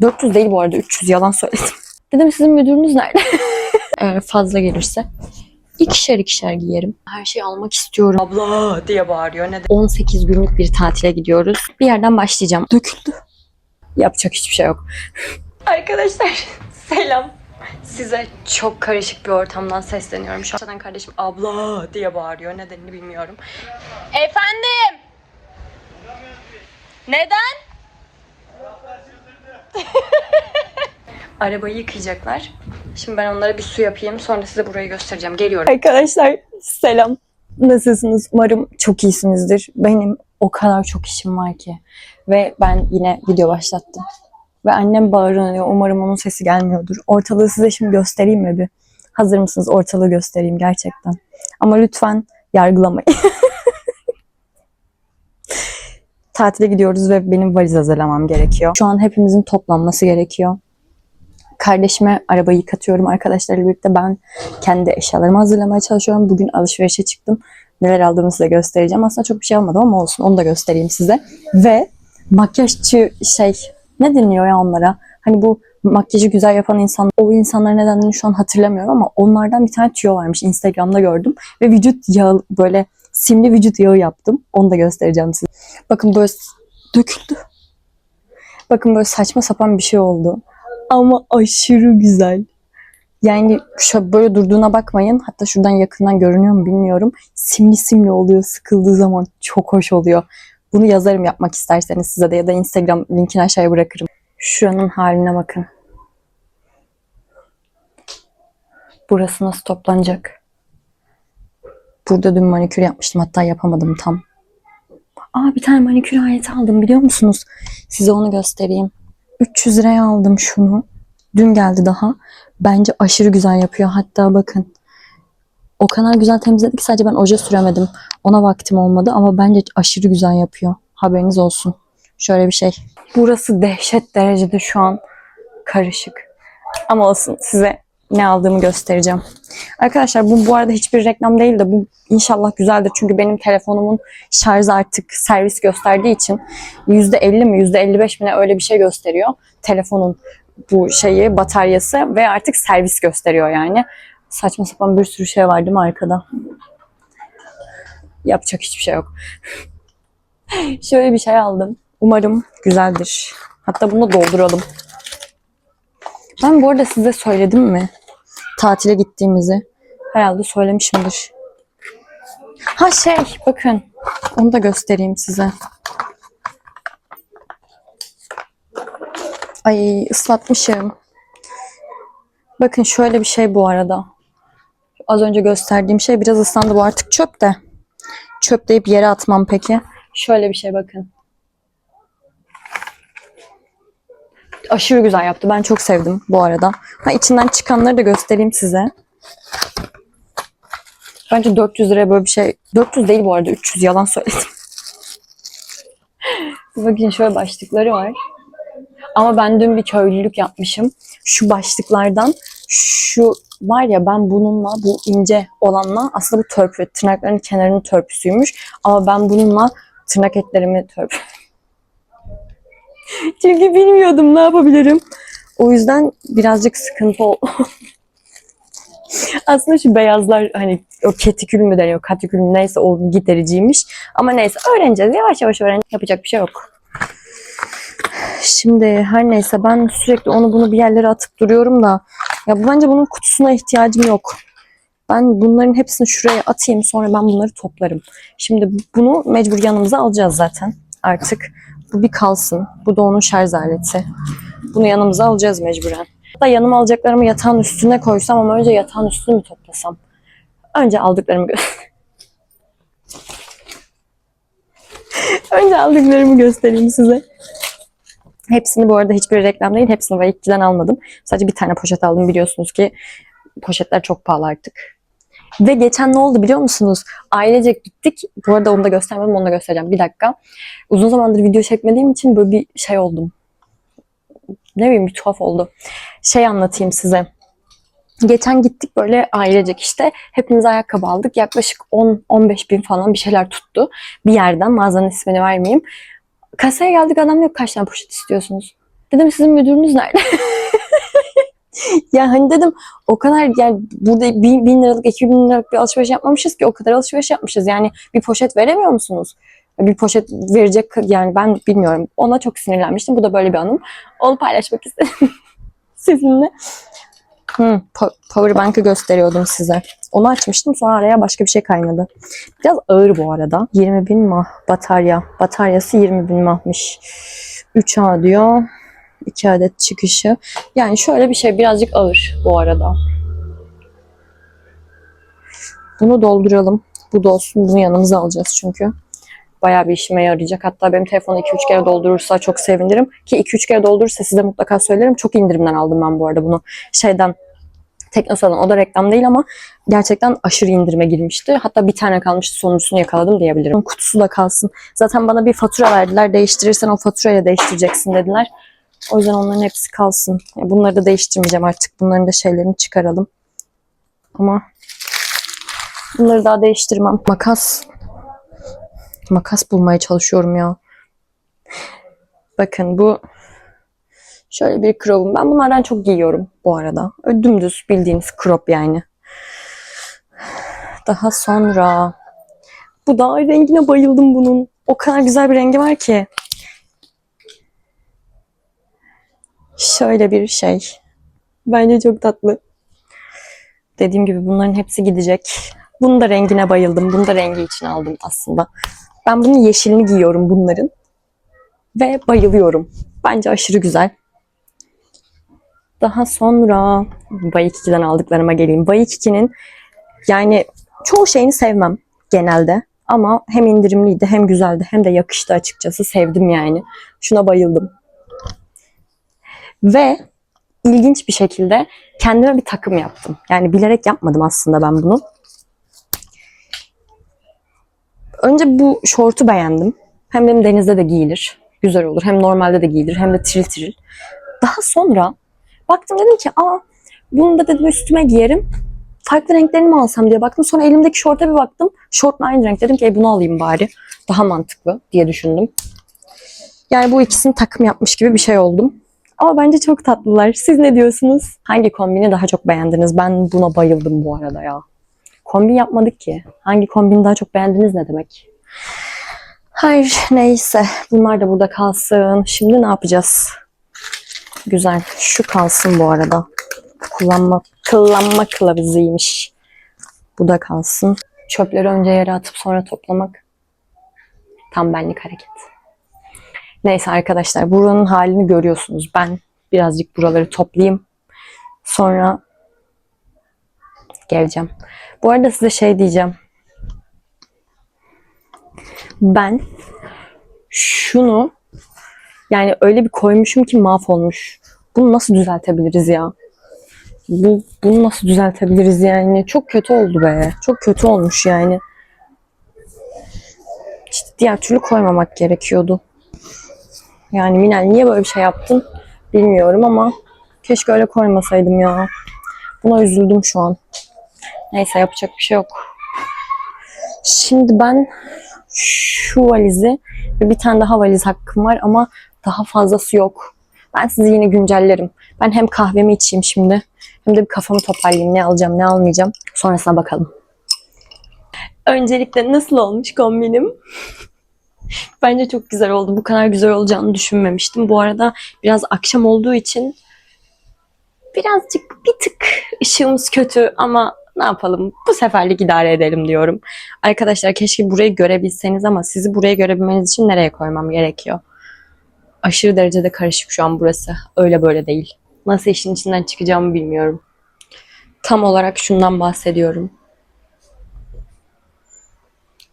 400 değil bu arada 300 yalan söyledim. Dedim sizin müdürünüz nerede? Fazla gelirse ikişer ikişer giyerim. Her şeyi almak istiyorum. Abla diye bağırıyor. Ne 18 günlük bir tatile gidiyoruz. Bir yerden başlayacağım. Döküldü. Yapacak hiçbir şey yok. Arkadaşlar selam. Size çok karışık bir ortamdan sesleniyorum. Şu an kardeşim abla diye bağırıyor. Nedenini bilmiyorum. Efendim? Neden? Arabayı yıkayacaklar. Şimdi ben onlara bir su yapayım. Sonra size burayı göstereceğim. Geliyorum. Arkadaşlar selam. Nasılsınız? Umarım çok iyisinizdir. Benim o kadar çok işim var ki. Ve ben yine video başlattım. Ve annem bağırıyor. Umarım onun sesi gelmiyordur. Ortalığı size şimdi göstereyim mi bir? Hazır mısınız? Ortalığı göstereyim gerçekten. Ama lütfen yargılamayın. Tatile gidiyoruz ve benim valiz hazırlamam gerekiyor. Şu an hepimizin toplanması gerekiyor. Kardeşime arabayı yıkatıyorum arkadaşlarla birlikte. Ben kendi eşyalarımı hazırlamaya çalışıyorum. Bugün alışverişe çıktım. Neler aldığımı size göstereceğim. Aslında çok bir şey almadım ama olsun. Onu da göstereyim size. Ve makyajçı şey ne deniyor ya onlara? Hani bu makyajı güzel yapan insan, o insanların nedenlerini şu an hatırlamıyorum ama onlardan bir tane tüyo varmış. Instagram'da gördüm. Ve vücut yağı böyle simli vücut yağı yaptım. Onu da göstereceğim size. Bakın böyle döküldü. Bakın böyle saçma sapan bir şey oldu. Ama aşırı güzel. Yani şöyle böyle durduğuna bakmayın. Hatta şuradan yakından görünüyor mu bilmiyorum. Simli simli oluyor sıkıldığı zaman. Çok hoş oluyor. Bunu yazarım yapmak isterseniz size de ya da Instagram linkini aşağıya bırakırım. Şuranın haline bakın. Burası nasıl toplanacak? Burada dün manikür yapmıştım. Hatta yapamadım tam. Aa bir tane manikür aleti aldım biliyor musunuz? Size onu göstereyim. 300 liraya aldım şunu. Dün geldi daha. Bence aşırı güzel yapıyor. Hatta bakın. O kadar güzel temizledik sadece ben oje süremedim. Ona vaktim olmadı ama bence aşırı güzel yapıyor. Haberiniz olsun. Şöyle bir şey. Burası dehşet derecede şu an karışık. Ama olsun size ne aldığımı göstereceğim. Arkadaşlar bu bu arada hiçbir reklam değil de bu inşallah güzeldir. Çünkü benim telefonumun şarjı artık servis gösterdiği için %50 mi %55 mi ne öyle bir şey gösteriyor. Telefonun bu şeyi bataryası ve artık servis gösteriyor yani. Saçma sapan bir sürü şey var değil mi arkada? Yapacak hiçbir şey yok. Şöyle bir şey aldım. Umarım güzeldir. Hatta bunu dolduralım. Ben bu arada size söyledim mi? Tatile gittiğimizi. Herhalde söylemişimdir. Ha şey bakın. Onu da göstereyim size. Ay ıslatmışım. Bakın şöyle bir şey bu arada. Az önce gösterdiğim şey biraz ıslandı bu artık çöp de. Çöp deyip yere atmam peki. Şöyle bir şey bakın. Aşırı güzel yaptı. Ben çok sevdim bu arada. Ha, içinden çıkanları da göstereyim size. Bence 400 liraya böyle bir şey. 400 değil bu arada 300 yalan söyledim. Bakın şöyle başlıkları var. Ama ben dün bir köylülük yapmışım. Şu başlıklardan şu var ya ben bununla bu ince olanla aslında bu törpü tırnakların kenarının törpüsüymüş. Ama ben bununla tırnak etlerimi törpü. Çünkü bilmiyordum ne yapabilirim. O yüzden birazcık sıkıntı oldu. Aslında şu beyazlar hani o ketikül mü deniyor, katikül mü neyse o gidericiymiş. Ama neyse öğreneceğiz. Yavaş yavaş öğren. Yapacak bir şey yok. Şimdi her neyse ben sürekli onu bunu bir yerlere atıp duruyorum da ya bence bunun kutusuna ihtiyacım yok. Ben bunların hepsini şuraya atayım sonra ben bunları toplarım. Şimdi bunu mecbur yanımıza alacağız zaten artık. Bu bir kalsın. Bu da onun şarj aleti. Bunu yanımıza alacağız mecburen. Hatta yanıma alacaklarımı yatağın üstüne koysam ama önce yatağın üstünü mü toplasam? Önce aldıklarımı Önce aldıklarımı göstereyim size. Hepsini bu arada hiçbir reklam değil. Hepsini Vahitçi'den almadım. Sadece bir tane poşet aldım. Biliyorsunuz ki poşetler çok pahalı artık. Ve geçen ne oldu biliyor musunuz? Ailecek gittik. Bu arada onu da göstermedim, onu da göstereceğim. Bir dakika. Uzun zamandır video çekmediğim için böyle bir şey oldum. Ne bileyim bir tuhaf oldu. Şey anlatayım size. Geçen gittik böyle ailecek işte. Hepimiz ayakkabı aldık. Yaklaşık 10-15 bin falan bir şeyler tuttu. Bir yerden mağazanın ismini vermeyeyim. Kasaya geldik adam yok kaç tane poşet istiyorsunuz? Dedim sizin müdürünüz nerede? ya hani dedim o kadar yani burada bin, bin liralık, iki bin liralık bir alışveriş yapmamışız ki o kadar alışveriş yapmışız. Yani bir poşet veremiyor musunuz? Bir poşet verecek yani ben bilmiyorum. Ona çok sinirlenmiştim. Bu da böyle bir anım. Onu paylaşmak istedim sizinle. Po- Powerbank'ı gösteriyordum size. Onu açmıştım sonra araya başka bir şey kaynadı. Biraz ağır bu arada. 20 bin mah batarya. Bataryası 20 bin mahmış. 3A diyor. 2 adet çıkışı. Yani şöyle bir şey birazcık ağır bu arada. Bunu dolduralım. Bu da olsun. Bunu yanımıza alacağız çünkü. Bayağı bir işime yarayacak. Hatta benim telefonu 2-3 kere doldurursa çok sevinirim. Ki 2-3 kere doldurursa size mutlaka söylerim. Çok indirimden aldım ben bu arada bunu. Şeyden Teknosa'dan. O da reklam değil ama gerçekten aşırı indirime girmişti. Hatta bir tane kalmıştı sonuncusunu yakaladım diyebilirim. Kutusu da kalsın. Zaten bana bir fatura verdiler. Değiştirirsen o faturayla değiştireceksin dediler. O yüzden onların hepsi kalsın. Bunları da değiştirmeyeceğim artık. Bunların da şeylerini çıkaralım. Ama bunları daha değiştirmem. Makas. Makas bulmaya çalışıyorum ya. Bakın bu şöyle bir crop'um. Ben bunlardan çok giyiyorum bu arada. Öyle dümdüz bildiğiniz crop yani. Daha sonra bu da rengine bayıldım bunun. O kadar güzel bir rengi var ki. Şöyle bir şey. Bence çok tatlı. Dediğim gibi bunların hepsi gidecek. Bunun da rengine bayıldım. Bunu da rengi için aldım aslında. Ben bunun yeşilini giyiyorum bunların. Ve bayılıyorum. Bence aşırı güzel. Daha sonra 2'den aldıklarıma geleyim. 2'nin yani çoğu şeyini sevmem genelde. Ama hem indirimliydi hem güzeldi hem de yakıştı açıkçası. Sevdim yani. Şuna bayıldım. Ve ilginç bir şekilde kendime bir takım yaptım. Yani bilerek yapmadım aslında ben bunu. Önce bu şortu beğendim. Hem benim denizde de giyilir. Güzel olur. Hem normalde de giyilir. Hem de tiril tiril. Daha sonra baktım dedim ki aa bunu da dedim üstüme giyerim. Farklı renklerini mi alsam diye baktım. Sonra elimdeki şorta bir baktım. Şortla aynı renk. Dedim ki "E, bunu alayım bari. Daha mantıklı diye düşündüm. Yani bu ikisini takım yapmış gibi bir şey oldum. Ama bence çok tatlılar. Siz ne diyorsunuz? Hangi kombini daha çok beğendiniz? Ben buna bayıldım bu arada ya. Kombin yapmadık ki. Hangi kombini daha çok beğendiniz ne demek? Hayır neyse. Bunlar da burada kalsın. Şimdi ne yapacağız? Güzel. Şu kalsın bu arada. Kullanma, kullanma kılavuzuymuş. Bu da kalsın. Çöpleri önce yere atıp sonra toplamak. Tam benlik hareket. Neyse arkadaşlar buranın halini görüyorsunuz. Ben birazcık buraları toplayayım. Sonra geleceğim. Bu arada size şey diyeceğim. Ben şunu yani öyle bir koymuşum ki mahvolmuş. Bunu nasıl düzeltebiliriz ya? Bu, bunu nasıl düzeltebiliriz yani? Çok kötü oldu be. Çok kötü olmuş yani. İşte diğer türlü koymamak gerekiyordu. Yani Minel niye böyle bir şey yaptın bilmiyorum ama keşke öyle koymasaydım ya. Buna üzüldüm şu an. Neyse yapacak bir şey yok. Şimdi ben şu valizi ve bir tane daha valiz hakkım var ama daha fazlası yok. Ben sizi yine güncellerim. Ben hem kahvemi içeyim şimdi hem de bir kafamı toparlayayım. Ne alacağım ne almayacağım. Sonrasına bakalım. Öncelikle nasıl olmuş kombinim? Bence çok güzel oldu. Bu kadar güzel olacağını düşünmemiştim. Bu arada biraz akşam olduğu için birazcık bir tık ışığımız kötü ama ne yapalım bu seferlik idare edelim diyorum. Arkadaşlar keşke burayı görebilseniz ama sizi buraya görebilmeniz için nereye koymam gerekiyor? Aşırı derecede karışık şu an burası. Öyle böyle değil. Nasıl işin içinden çıkacağımı bilmiyorum. Tam olarak şundan bahsediyorum.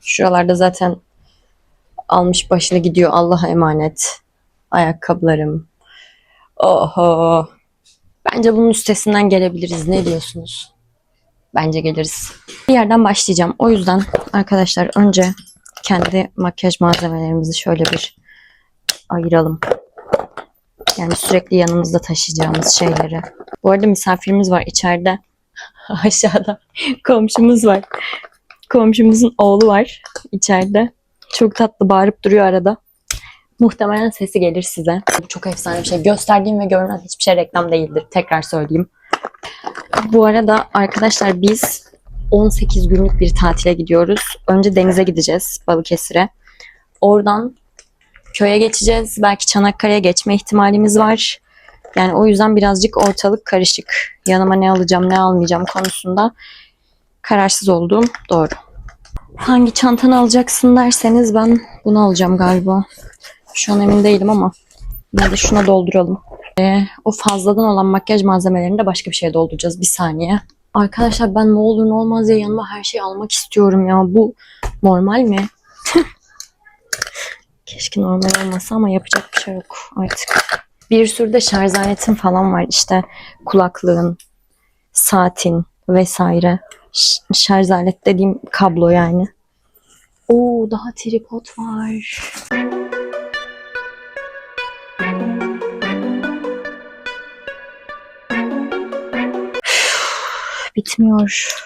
Şuralarda zaten almış başını gidiyor. Allah'a emanet. Ayakkabılarım. Oho. Bence bunun üstesinden gelebiliriz. Ne diyorsunuz? Bence geliriz. Bir yerden başlayacağım. O yüzden arkadaşlar önce kendi makyaj malzemelerimizi şöyle bir ayıralım. Yani sürekli yanımızda taşıyacağımız şeyleri. Bu arada misafirimiz var içeride. Aşağıda komşumuz var. Komşumuzun oğlu var içeride. Çok tatlı bağırıp duruyor arada. Muhtemelen sesi gelir size. Bu çok efsane bir şey. Gösterdiğim ve görünen hiçbir şey reklam değildir. Tekrar söyleyeyim. Bu arada arkadaşlar biz 18 günlük bir tatile gidiyoruz. Önce denize gideceğiz Balıkesir'e. Oradan köye geçeceğiz. Belki Çanakkale'ye geçme ihtimalimiz var. Yani o yüzden birazcık ortalık karışık. Yanıma ne alacağım ne almayacağım konusunda kararsız olduğum doğru. Hangi çantanı alacaksın derseniz ben bunu alacağım galiba. Şu an emin değilim ama yine de şuna dolduralım. Ee, o fazladan olan makyaj malzemelerini de başka bir şeye dolduracağız. Bir saniye. Arkadaşlar ben ne olur ne olmaz diye yanıma her şeyi almak istiyorum ya. Bu normal mi? Keşke normal olmasa ama yapacak bir şey yok artık. Bir sürü de şarj aletim falan var. İşte kulaklığın, saatin vesaire. Şarj alet dediğim kablo yani. Oo daha tripod var. Bitmiyor.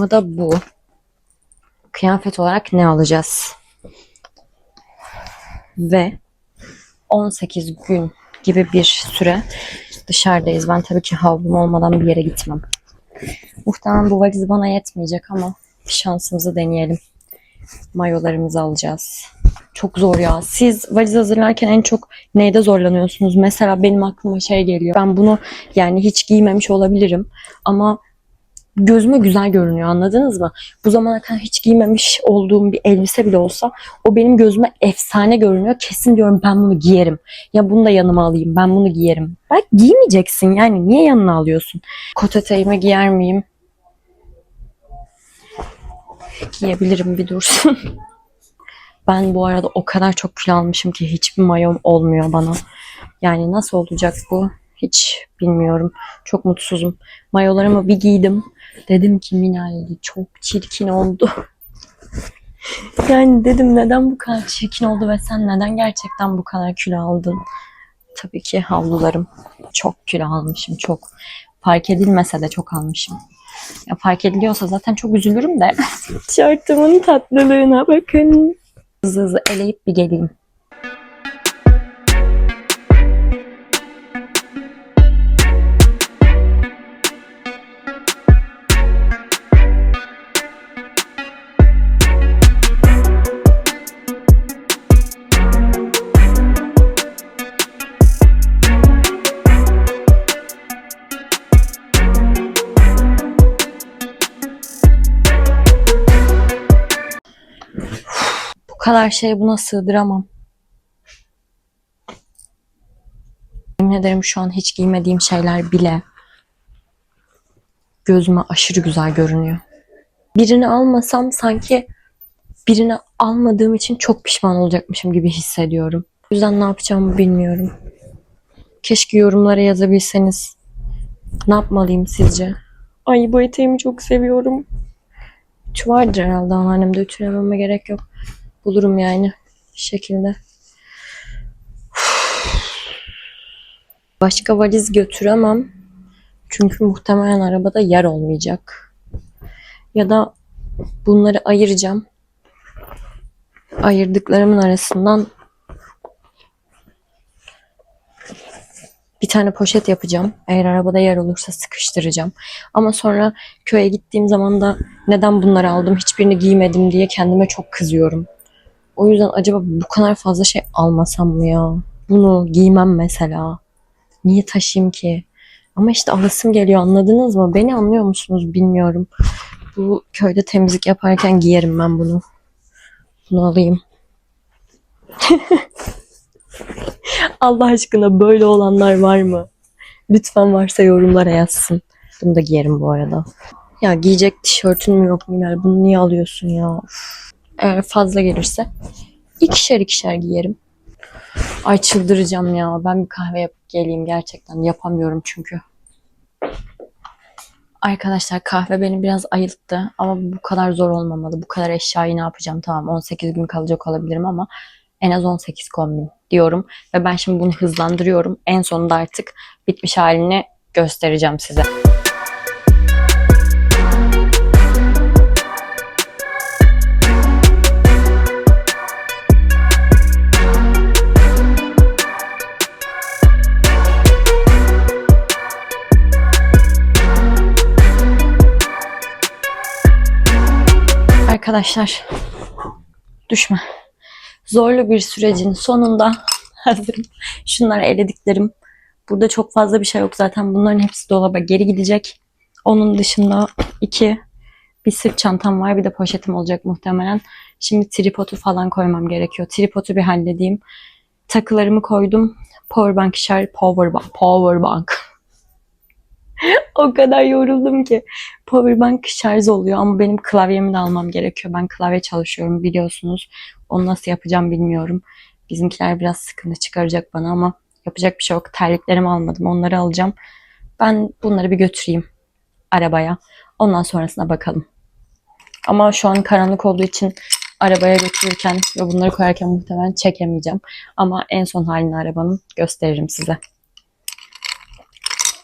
Kısmı da bu. Kıyafet olarak ne alacağız? Ve 18 gün gibi bir süre dışarıdayız. Ben tabii ki havlum olmadan bir yere gitmem. Muhtemelen bu valiz bana yetmeyecek ama şansımızı deneyelim. Mayolarımızı alacağız. Çok zor ya. Siz valiz hazırlarken en çok neyde zorlanıyorsunuz? Mesela benim aklıma şey geliyor. Ben bunu yani hiç giymemiş olabilirim ama gözüme güzel görünüyor anladınız mı? Bu zamana kadar hiç giymemiş olduğum bir elbise bile olsa o benim gözüme efsane görünüyor. Kesin diyorum ben bunu giyerim. Ya bunu da yanıma alayım ben bunu giyerim. Belki giymeyeceksin yani niye yanına alıyorsun? Kot eteğimi giyer miyim? Giyebilirim bir dursun. ben bu arada o kadar çok kilo almışım ki hiçbir mayom olmuyor bana. Yani nasıl olacak bu? Hiç bilmiyorum. Çok mutsuzum. Mayolarımı bir giydim. Dedim ki Minalli çok çirkin oldu. yani dedim neden bu kadar çirkin oldu ve sen neden gerçekten bu kadar kilo aldın? Tabii ki havlularım. Çok kilo almışım çok. Fark edilmese de çok almışım. Ya fark ediliyorsa zaten çok üzülürüm de. Tişörtümün tatlılığına bakın. Hızlı hızlı eleyip bir geleyim. Kadar şey buna sığdıramam. Yemin ederim şu an hiç giymediğim şeyler bile gözüme aşırı güzel görünüyor. Birini almasam sanki birini almadığım için çok pişman olacakmışım gibi hissediyorum. O yüzden ne yapacağımı bilmiyorum. Keşke yorumlara yazabilseniz. Ne yapmalıyım sizce? Ay bu eteğimi çok seviyorum. Şu vardır herhalde anneannemde ütülememe gerek yok. Bulurum yani bir şekilde. Başka valiz götüremem. Çünkü muhtemelen arabada yer olmayacak. Ya da bunları ayıracağım. Ayırdıklarımın arasından bir tane poşet yapacağım. Eğer arabada yer olursa sıkıştıracağım. Ama sonra köye gittiğim zaman da neden bunları aldım hiçbirini giymedim diye kendime çok kızıyorum. O yüzden acaba bu kadar fazla şey almasam mı ya? Bunu giymem mesela. Niye taşıyayım ki? Ama işte alasım geliyor anladınız mı? Beni anlıyor musunuz bilmiyorum. Bu köyde temizlik yaparken giyerim ben bunu. Bunu alayım. Allah aşkına böyle olanlar var mı? Lütfen varsa yorumlara yazsın. Bunu da giyerim bu arada. Ya giyecek tişörtün mü yok Minal? Bunu niye alıyorsun ya? Uf. Eğer fazla gelirse ikişer ikişer giyerim. Ay çıldıracağım ya. Ben bir kahve yapıp geleyim gerçekten. Yapamıyorum çünkü. Arkadaşlar kahve beni biraz ayılttı ama bu kadar zor olmamalı. Bu kadar eşyayı ne yapacağım? Tamam 18 gün kalacak olabilirim ama en az 18 kombin diyorum. Ve ben şimdi bunu hızlandırıyorum. En sonunda artık bitmiş halini göstereceğim size. Arkadaşlar düşme. Zorlu bir sürecin sonunda hazırım. Şunlar elediklerim. Burada çok fazla bir şey yok zaten. Bunların hepsi dolaba geri gidecek. Onun dışında iki bir sırt çantam var. Bir de poşetim olacak muhtemelen. Şimdi tripodu falan koymam gerekiyor. Tripodu bir halledeyim. Takılarımı koydum. Powerbank şarj, powerbank, powerbank. o kadar yoruldum ki. Powerbank şarj oluyor ama benim klavyemi de almam gerekiyor. Ben klavye çalışıyorum biliyorsunuz. Onu nasıl yapacağım bilmiyorum. Bizimkiler biraz sıkıntı çıkaracak bana ama yapacak bir şey yok. Terliklerimi almadım. Onları alacağım. Ben bunları bir götüreyim arabaya. Ondan sonrasına bakalım. Ama şu an karanlık olduğu için arabaya götürürken ve bunları koyarken muhtemelen çekemeyeceğim. Ama en son halini arabanın gösteririm size.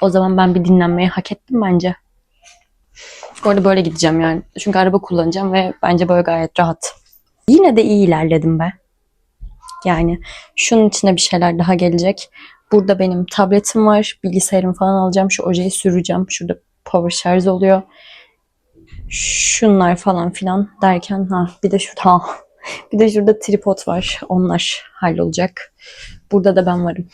O zaman ben bir dinlenmeyi hak ettim bence. Bu arada böyle gideceğim yani. Çünkü araba kullanacağım ve bence böyle gayet rahat. Yine de iyi ilerledim be. Yani şunun içine bir şeyler daha gelecek. Burada benim tabletim var. Bilgisayarımı falan alacağım. Şu ojeyi süreceğim. Şurada power şarj oluyor. Şunlar falan filan derken ha bir de şurada ha, bir de şurada tripod var. Onlar hallolacak. Burada da ben varım.